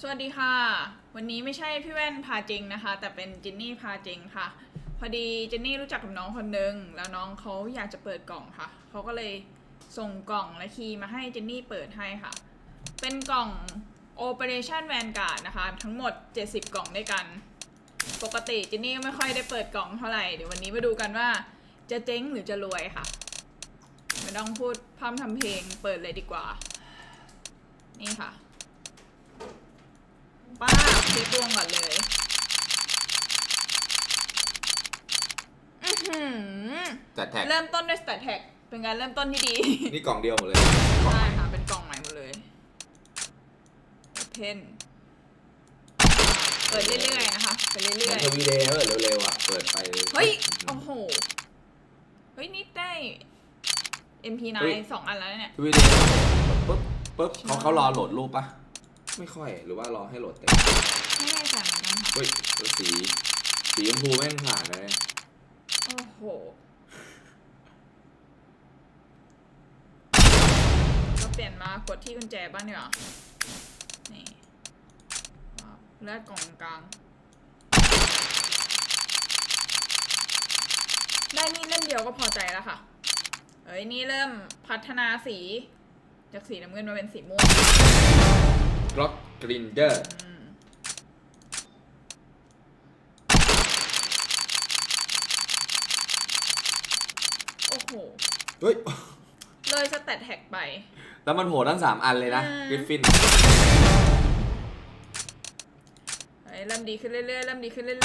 สวัสดีค่ะ วันนี้ไม่ใช่พี่แว่นพาจริงนะคะ แต่เป็นจินนี่พาจริงค่ะ พอดีจินนี่รู้จักกับน้องคนนึงแล้วน้องเขาอยากจะเปิดกล่องค่ะเขาก็เลยส่งกล่องและคีย์มาให้จินนี่เปิดให้ค่ะ เป็นกล่อง Operation Vanguard นะคะ ทั้งหมด 70 กล่องด้วยกัน ปกติจินนี่ไม่ค่อยได้เปิดกล่องเท่าไหร่เดี๋ยววันนี้มาดูกันว่า จะเจ๊งหรือจะรวยค่ะไม่ต้องพูดพร่ำทำเพลงเปิดเลยดีกว่า นี่ค่ะ ป้าบเช็คดวงก่อนเลย อื้อหือ จัดแท็ก เริ่มต้นด้วย stat tag เป็นการเริ่มต้นที่ดี นี่กล่องเดียวหมดเลย ใช่ค่ะ เป็นกล่องใหม่หมดเลย Open เปิดเรื่อยๆนะคะไปเหเรื่มืออนยทวีเดย์เปิดเร็วๆอะ เปิดไปๆ เฮ้ย โอ้โห เฮ้ย นี่ได้ MP9 สองอันแล้วเนี่ยทวีเดย์ปุ๊บปุ๊บใช่เขาเขารอโหลดรูปปะไม่ค่อย หรือว่ารอให้โหลดเต็ม ไม่แน่ใจเหมือนกันค่ะเฮ้ยแล้วสี สีชมพูแม่งผ่านเลย โอ้โห ก็เปลี่ยนมากดที่กุญแจบ้างดีกว่านี่ว้าวแลกกล่องกลาง ได้นี่เล่มเดียวก็พอใจแล้วค่ะเอ้ย นี่เริ่มพัฒนาสี จากสีน้ำเงินมาเป็นสีม่วงกล็อกกรินเดอร์อืมโอ้โห เฮ้ย เลยสแตทแท็กไป แล้วมันโผล่ทั้งสามอันเลยนะอืมกริฟฟินเฮ้ยเริ่มดีขึ้นเรื่อยๆเริ่มดีขึ้นเรื่อย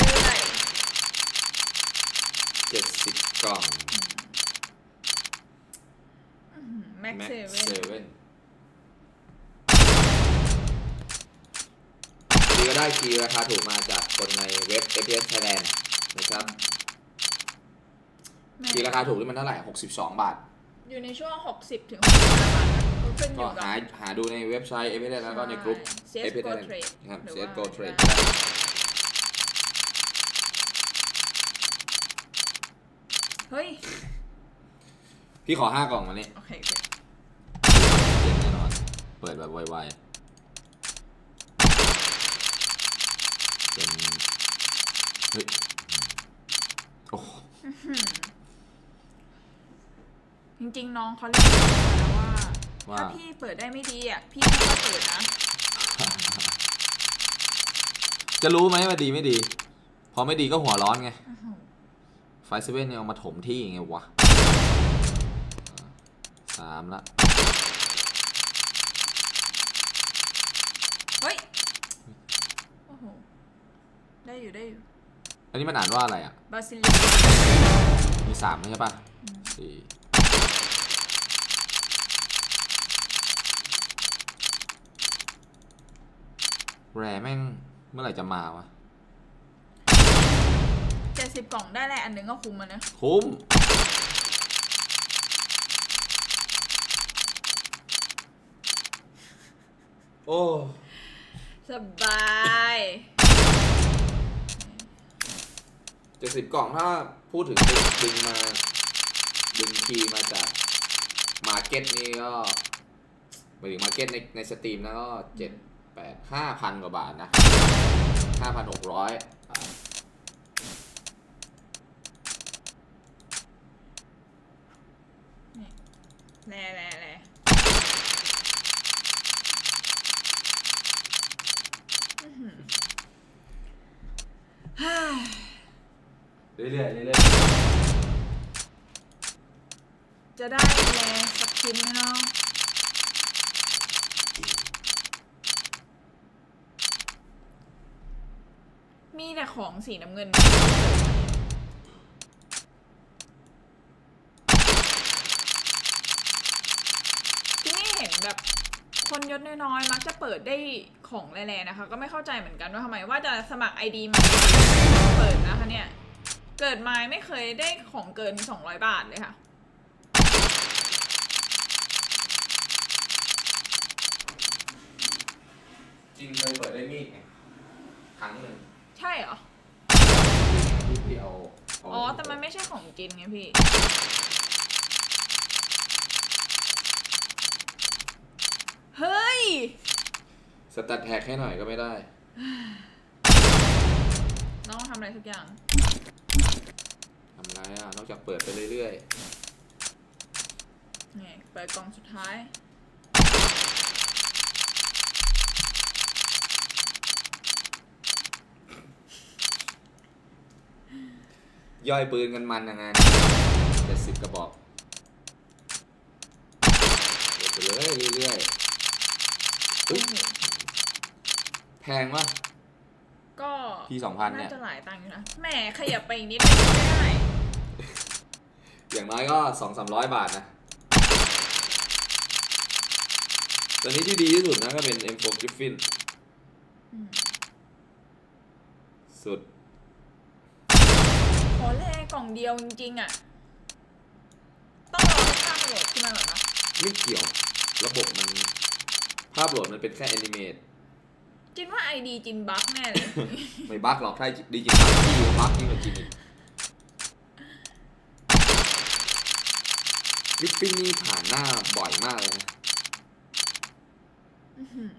เจ็ดสิบกล่องๆแม็กแม็กเซเซเว่นเว่นนี่ก็ได้คีย์ราคาถูกมาจากคนในเว็บ APS Thailand นะครับคีย์ราคาถูกนี่มันเท่าไหร่ 62 บาท อยู่ในช่วง 60ถึง65บาท นะก็ขึ้นอก็ยู่กับหาหาดูในเว็บไซต์ APS แล้วก็ในกลุ่มใช่ APS CSGO Thailand Trade ครับหรือ CSGO ว่า Trade ได้เฮ้ย พี่ขอ 5 กล่องมานี่โอเคโอเคเจ๋งแน่นอน เปิดแบบไวๆเป็นเฮ้ยโอ้โหจริงๆ น้องเขาเรียกมาแล้วว่า ว่า ถ้าพี่เปิดได้ไม่ดีอะ พี่ไม่ค่อยเปิดนะ จะรู้ไหมว่าดีไม่ดี พอไม่ดีก็หัวร้อนไง ไฟเซเว่นเนี่ยเอามาถมที่ไงวะสามละ เฮ้ย โอ้โห ได้อยู่ได้อยู่ อันนี้มันอ่านว่าอะไรอะ บาซิลิกมีสามใช่ปะสี่ แรแม่งเมื่อไหร่จะมาวะเจ็ดสิบกล่องได้แหละอันหนึงก็คุ้มมันนะ คุ้ม โอ้ สบายเจ็ดสิบกล่องถ้าพูดถึงดึงดึงมาดึงคีย์มาจากมาเก็ตนี่ก็หมายถึงมาเก็ตในในสตรีมแล้วก็เจ็ด แปดห้าพันกว่าบาทนะห้าพันหกร้อยแร่แร่แร่อื้อหือฮ่าเรื่อยๆเรื่อยจะได้แร่สักชิ้นไหมเนาะมี แต่ของสีน้ำเงิน ที่นี่เห็นแบบคนยศน้อยๆมักจะเปิดได้ของแร่ๆนะคะ ก็ไม่เข้าใจเหมือนกันว่าทำไมว่าจะสมัครไอดีมาเปิดนะคะเนี่ย เกิดมาไม่เคยได้ของเกิน 200 บาทเลยค่ะจริงเคยเปิดได้มีดไงครั้งหนึ่ง ใช่เหรอ ที่พี่เอาเาอ๋อ แต่มันไม่ใช่ของจริงไงพี่ เฮ้ย สแตทแท็กให้หน่อยก็ไม่ได้ น้องทำอะไรสักอย่าง ทำไรอะ นอกจากเปิดไปเรื่อย นี่เปิดกล่องสุดท้าย ย่อยปืนกันมันอย่างงั้นเจ็ดสิบกระบอกเปิดไปเลยเรื่อยๆเฮ้ยแพงวะก็พี่สองพันเนี่ยน่าจะหลายตังค์อยู่นะแหมขยับไปอีกนิดนึงก็ไม่ได้ อย่างน้อยก็สองสามร้อยบาทนะ ตอนนี้ที่ดีที่สุดนะก็เป็น M4 Griffin อืมสุด ขอแลกกล่องเดียวจริงๆอะ ต้องรอให้ภาพมันโหลดขึ้นมาเหรอนะไม่เกี่ยว ระบบมัน ภาพโหลดมันเป็นแค่แอนิเมตจินว่าไอดีจินบั๊กแน่เลย ไม่บั๊กหรอกถ้าดิจิตอลที่ก็บั๊กยิ่งกว่าจริงอีกลิปปิ้นนี่ผ่านหน้าบ่อยมากเลยนะอื้อหือ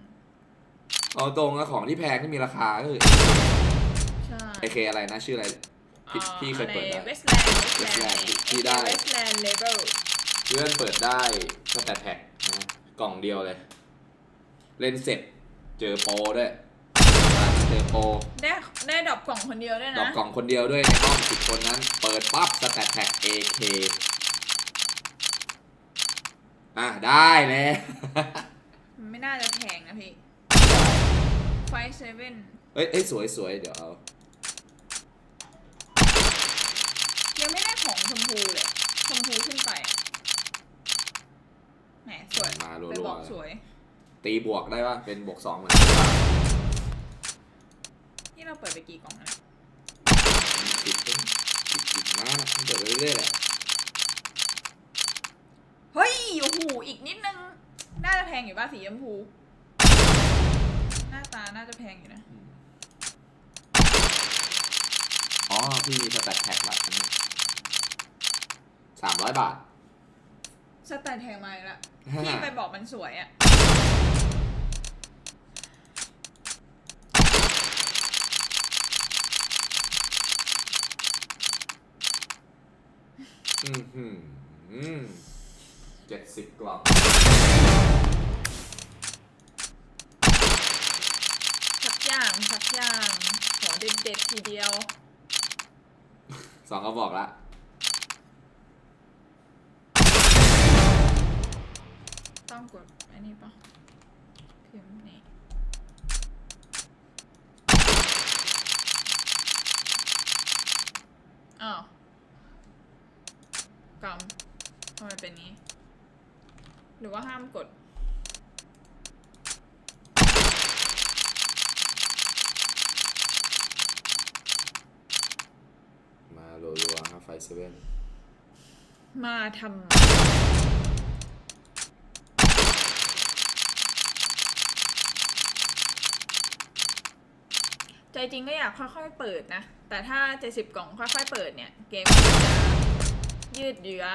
เอาตรงอะของที่แพงที่มีราคาก็คือใช่ ไอเคอะไรนะชื่ออะไร พี่พี่เคยเปิดได้ เวสแลนด์ Westland ที่ได้ เวสแลนด์เลเวลเพื่อนเปิดได้สแตทแท็กนะกล่องเดียวเลย เล่นเสร็จเจอโปรด้วยอ่าเจอโปรได้ได้ดรอปกล่องคนเดียวด้วยดรอนะปกล่องคนเดียวด้วยในห้องสิบคนนั้น เปิดปั๊บสแตทแท็ก AK อะ ได้เลยมันไม่น่าจะแพงนะพี่ไฟเซเว่นเอ้ยเอ้ยสวยสวยเดี๋ยวเอา ยังไม่ได้ของชมพูเลยชมพูขึ้นไปอะแหมสวยมารัไปบวอกสวยๆตีบวกได้ป่ะ เป็นบวกสองเหมือนกันนี่เราเปิดไปกี่กล่องแล้วติดติดติดนะมันเปิดไปเรื่อยๆแหละเฮ้ยโอ้โหอีกนิดนึง น่าจะแพงอยู่ป่ะสีชมพู หน้าตาน่าจะแพงอยู่นะ อ๋อพี่มีสแตทแท็กละอันนี้ สามร้อยบาท สแตนแพงมาอีกแล้วพี่ไปบอกมันสวยอะอืมหืมอืมเจ็ดสิบกล่องสักอย่างสักอย่างหัวเด็ดๆทีเดียว สองก็บอกละ ต้องกดอันนี้ปะพิมพ์นี่อ้าวกำทำไมเป็นนี้ หรือว่าห้ามกดมารัวๆครับไฟเซเว่นมาทำ ใจจริงก็อยากค่อยๆเปิดนะ แต่ถ้า 70 กล่องค่อยๆเปิดเนี่ย เกมจะยืดเยื้อ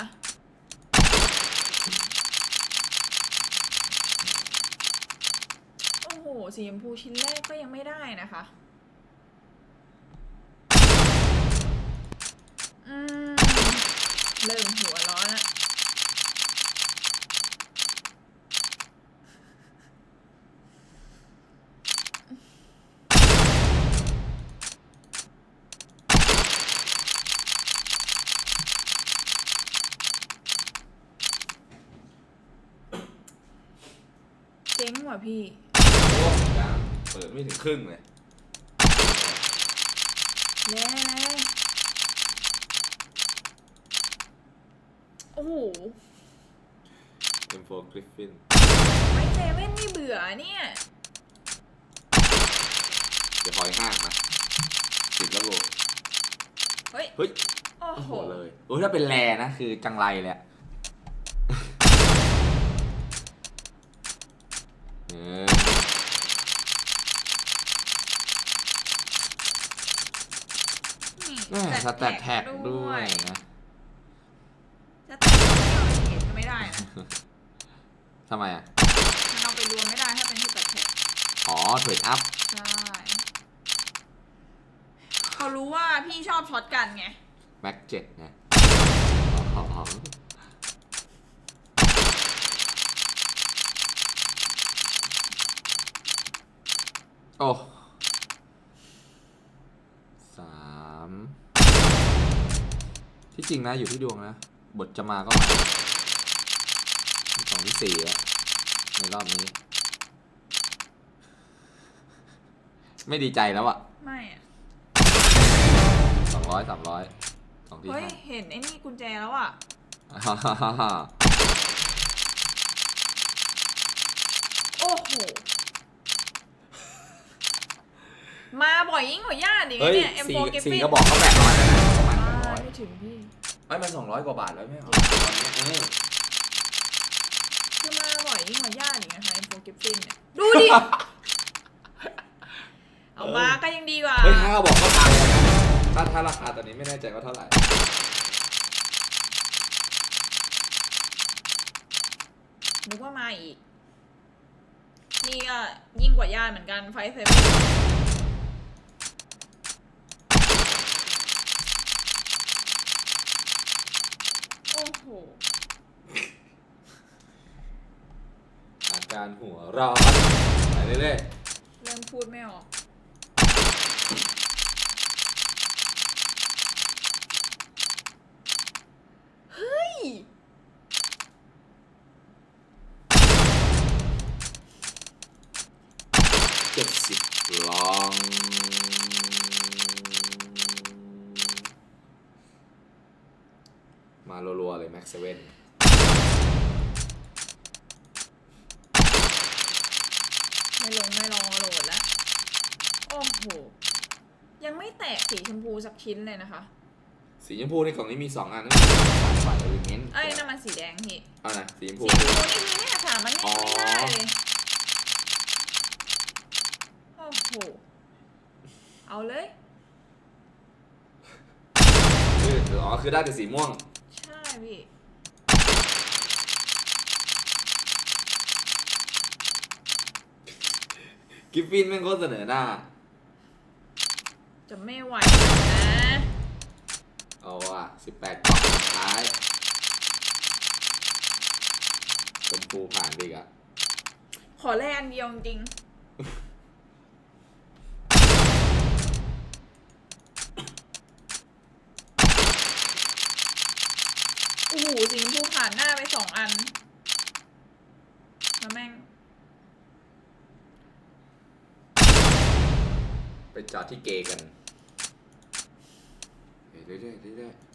โอ้โหสีชมพูชิ้นแรกก็ยังไม่ได้นะคะ อืม เริ่มหัวร้อนแล้ว เจ๊ง ว่ะพี่โอ้ยังเปิดไม่ถึงครึ่งเลยแล้วโอ้โห M4 Griffin ไม่เซเว่นนี่เบื่อเนี่ย เดี๋ยวคอยห้างนะติดแล้วโบเฮ้ย เฮ้ย โอ้โอ้โหโหเลยโอ้ยถ้าเป็นแรนะคือจังไรเลยอะ แม่สแตทแท็กด้วยนะสแตทแท็กที่เอาไปเห็นก็ไม่ได้นะทำไมอะ มันเอาไปรวมไม่ได้ถ้าเป็นสแตทแท็กอ๋อเทรดอัพ ใช่เขารู้ว่าพี่ชอบช็อตกันไง แม็กเจ็ดไงอ๋อ โอ้สามที่จริงนะอยู่ที่ดวงนะ บทจะมาก็มาสองที่สี่อะในรอบนี้ ไม่ดีใจแล้วอะไม่อะสองร้อยสามร้อยสองที่เฮ้ย ห้า เห็นไอ้นี่กุญแจแล้วอะฮ่าฮ่าฮ่าฮ่าโอ้โห มาบ่อยยิ่งกว่าญาติอีกเฮ้ยเนี่ย สี่ M4 Giffin สี่กระบอกก็แปดร้อยแล้วนะประมาณแปดร้อ่าอยไม่ถึงพี่ เอ้ยมันสองร้อยกว่าบาทแล้วไม่เหรอตอนนี้เออคือมาบ่อยยิ่งกว่าญาติอีกนะคะ M4 Giffin เนี่ย ดูดิ เอามาก็ยังดีกว่า เฮ้ยห้ากระบอกก็ตายแล้วนะถ้าถ้าราคาตอนนี้ไม่แน่ใจว่าเท่าไหร่นึกว่ามาอีก นี่ก็ยิ่งกว่าญาติเหมือนกันไฟเซเว่น อ้โห อาการหัวร้อนไปเรื่อยเริ่มพูดไม่ออก ม็กเซเว่นไม่ลงไม่รอโหลดแล้ว โอ้โห ยังไม่แตกสีชมพูสักชิ้นเลยนะคะ สีชมพูในกล่องนี้มีสองอันนั่นคือฝ่ายเอลิเมนต์เอ้ยนั่นมันสีแดงพี่เอานะสีชมพูสีชมพูนี่คือเนี่ยค่ะ มันอ๋ไม่อไม่ได้เลยโอ้โห เอาเลย คืออ๋อคือได้แต่สีม่วงใช่ พี่กิฟฟินแม่งโคตรเสนอหน้า จะไม่ไหวนะเอาว่ะสิบแปดกล่องสุดท้ายชมพูผ่านไปอีกอะขอแลกอันเดียวจริง หสีชมพูผ่านหน้าไปสองอัน แล้วแม่ง ไปจอดที่เกย์กันเรื่อยๆเรื่อยๆ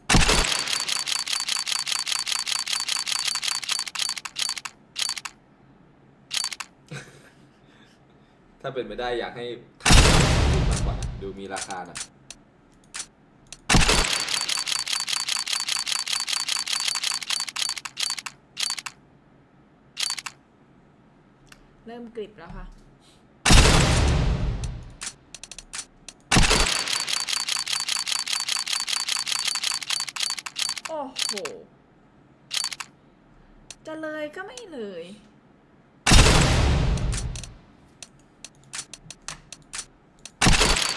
ถ้าเป็นไปได้อยากให้ทำมากกว่าดูมีราคาหน่อย เริ่มกริบแล้วค่ะ โอ้โห จะเลยก็ไม่เลย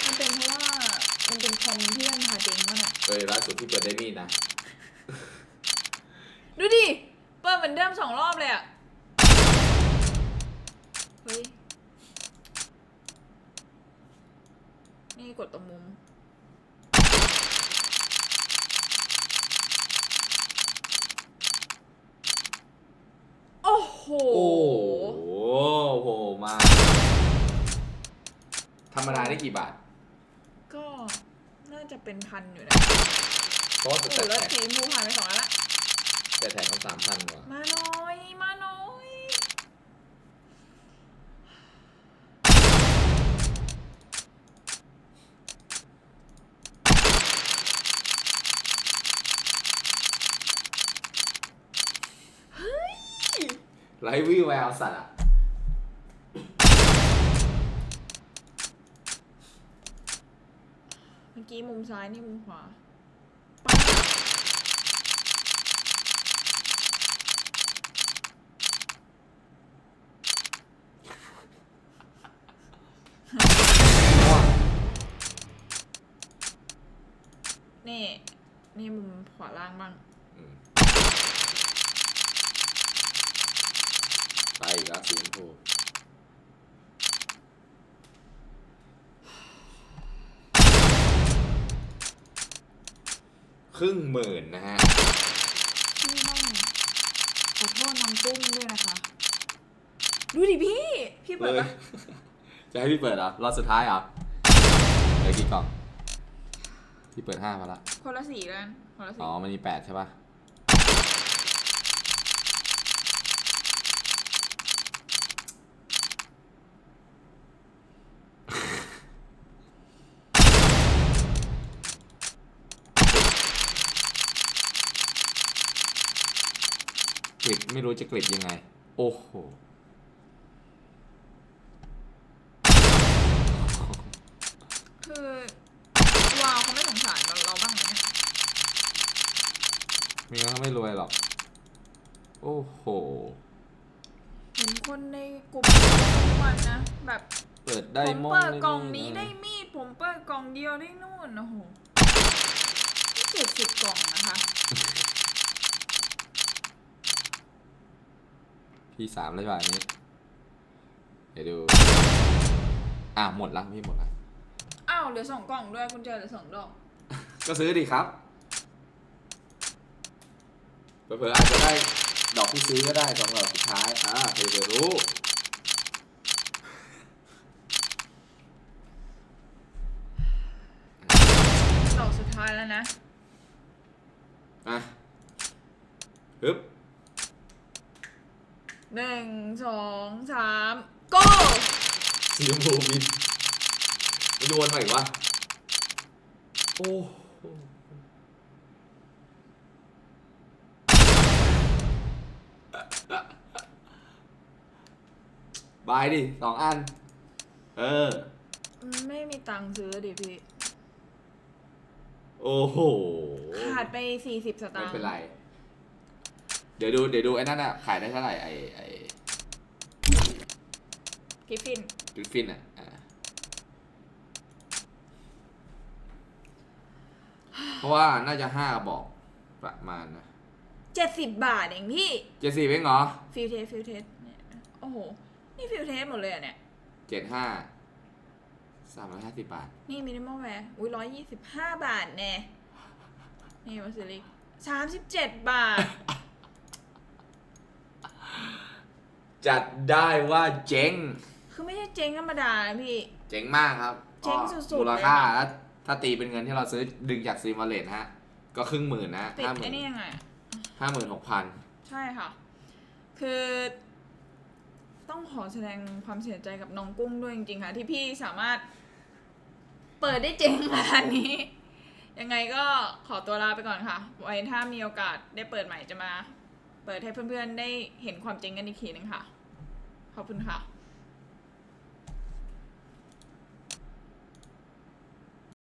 มันเป็นเพราะว่า มันเป็นคอมที่มันพาเจงวะเนี่ยเอ้ยล่าสุดที่เปิดได้นี่นะ ดูดิ เปิดเหมือนเดิมสองรอบเลยอะ เฮ้ย นี่กดตรงมุม โอ้โห โอ้โหมาธรรมดาได้กี่บาทก็น่าจะเป็นพันอยู่นะเพราะว่าโอ้แต่โหแล้วแท็กสีชมพูผ่านไปสองอันละแต่แท็กมันสามพันกว่า มาน้อย มาน้อย ไรวิวแววสัตว์อะเมื่อกี้มุมซ้ายนี่มุมขวาปันี่ นี่มุมขวาล่างบ้าง อื ไปอีกแล้วสีชมพูครึ่งหมื่นนะฮะ พี่ต้องขอโทษน้องกุ้งด้วยนะคะ ดูดิพี่ พี่เปิดเลปะยจะให้พี่เปิดเหรอรอบสุดท้ายเหรอเหลือกี่กล่อง พี่เปิดห้ามาละคนละสีแล้วกันคนละสี อ๋อ มันมีแปดใช่ปะ ไม่รู้จะกริดยังไง โอ้โห คือวาวเขาไม่สงสารเราเราบ้างเหรอเนี่ยไม่งั้นก็ไม่รวยหรอก โอ้โห เห็นคนในกลุ่มทุกวันนะ แบบเปิดได้ผมมงเปิดได้กล่องนี้ะได้มีด ผมเปิดกล่องเดียวได้นู่นโอ้โหเจ็ดสิบกล่องนะคะ พี่สามเลยว่ะอันนี้ เดี๋ยวดู อะหมดละพี่หมดละอ้าวเหลือสองกล่องด้วยคุณเจอเหลือสองดอกก็ซื้อดิครับเผื่อๆอาจจะได้ดอกที่ซื้อก็ได้สองดอกสุดท้ายอ่าใครจะรู้ดอกสุดท้ายแล้วนะ อะฮึบ หนึ่งสองสามโก้สีชมพูบินไม่โดนมาอีกวะโอ้โหบายดิสองอัน เออ ไม่มีตังค์ซื้อดิพี่ โอ้โห ขาดไปสี่สิบสตาไม่งค์ เป็นไรเดี๋ยวดูเดี๋ยวดูไอ้นั่นอะขายได้เท่าไหร่ไอ้ไอ้กิฟฟินกริฟฟินอะอ่าเพราะว่าน่าจะห้ากระบอกประมาณนะเจ็ดสิบบาทเองพี่ เจ็ดสี่เองเหรอฟิลเทสฟิลเทสเนี่ยโอ้โห นี่ฟิลเทสหมดเลยอะเนี่ย เจ็ดห้าสามร้อยห้าสิบบาท นี่มินิมอลแวร์อุ้ยร้อยยี่สิบห้าบาทแน่นี่วาซิลิกสามสิบเจ็ดบาท จัดได้ว่าเจ๊ง คือไม่ใช่เจ๊งธรรมดานะพี่ เจ๋งมากครับเจ๋งสุดๆมูลค่าเลยค่ะถ้าถ้าตีเป็นเงินที่เราซื้อดึงจากซีมาเลตฮะ ก็ครึ่งหมื่นนะติดห้าหมื่ไอ้นนี่ยังไงอะห้าหมื่นหกพันใช่ค่ะ คือ ต้องขอแสดงความเสียใจกับน้องกุ้งด้วยจริงๆค่ะ ที่พี่สามารถ เปิดได้เจ๋งขนาดนี้ ยังไงก็ขอตัวลาไปก่อนค่ะ ไว้ถ้ามีโอกาสได้เปิดใหม่จะมา เปิดให้เพื่อนๆได้เห็นความจริงกันอีกทีนึงค่ะ ขอบคุณค่ะ